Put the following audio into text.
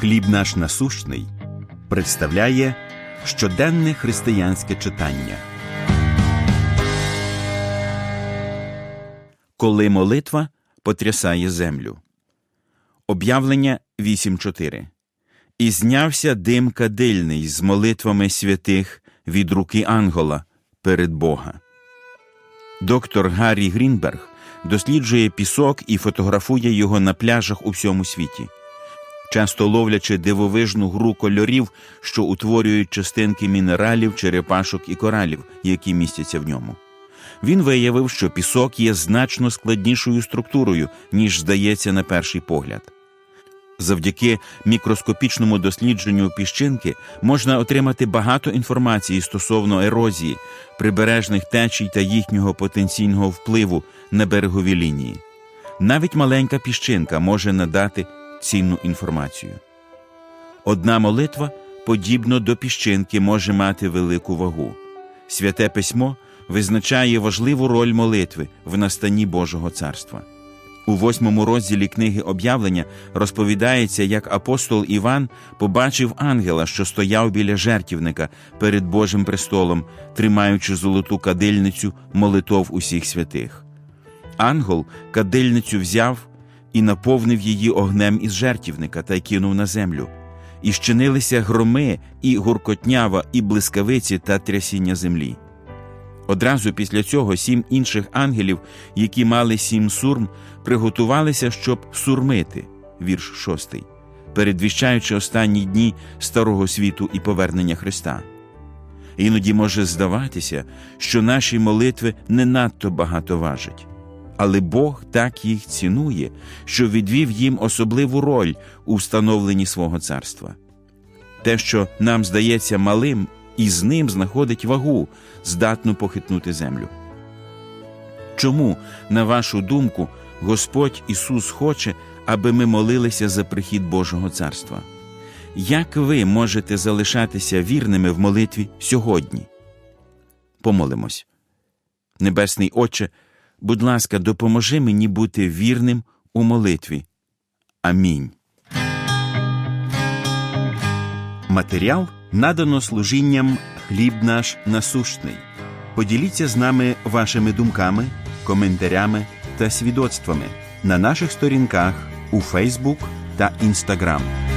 Хліб наш насущний представляє щоденне християнське читання. Коли молитва потрясає землю. Об'явлення 8.4 І знявся дим кадильний з молитвами святих від руки Ангола перед Бога. Доктор Гаррі Грінберг досліджує пісок і фотографує його на пляжах у всьому світі, часто ловлячи дивовижну гру кольорів, що утворюють частинки мінералів, черепашок і коралів, які містяться в ньому. Він виявив, що пісок є значно складнішою структурою, ніж здається на перший погляд. Завдяки мікроскопічному дослідженню піщинки можна отримати багато інформації стосовно ерозії, прибережних течій та їхнього потенційного впливу на берегові лінії. Навіть маленька піщинка може надати цінну інформацію. Одна молитва, подібно до піщинки, може мати велику вагу. Святе письмо визначає важливу роль молитви в настанні Божого царства. У восьмому розділі книги об'явлення розповідається, як апостол Іван побачив ангела, що стояв біля жертівника перед Божим престолом, тримаючи золоту кадильницю молитов усіх святих. Ангел кадильницю взяв і наповнив її огнем із жертівника та й кинув на землю. І щинилися громи, і гуркотнява, і блискавиці та трясіння землі. Одразу після цього сім інших ангелів, які мали сім сурм, приготувалися, щоб сурмити вірш шостий, передвіщаючи останні дні старого світу і повернення Христа. Іноді може здаватися, що наші молитви не надто багато важать, але Бог так їх цінує, що відвів їм особливу роль у встановленні свого царства. Те, що нам здається малим, і з ним знаходить вагу, здатну похитнути землю. Чому, на вашу думку, Господь Ісус хоче, аби ми молилися за прихід Божого царства? Як ви можете залишатися вірними в молитві сьогодні? Помолимось. Небесний Отче, будь ласка, допоможи мені бути вірним у молитві. Амінь. Матеріал надано служінням хліб наш насущний. Поділіться з нами вашими думками, коментарями та свідоцтвами на наших сторінках у Фейсбук та Інстаграм.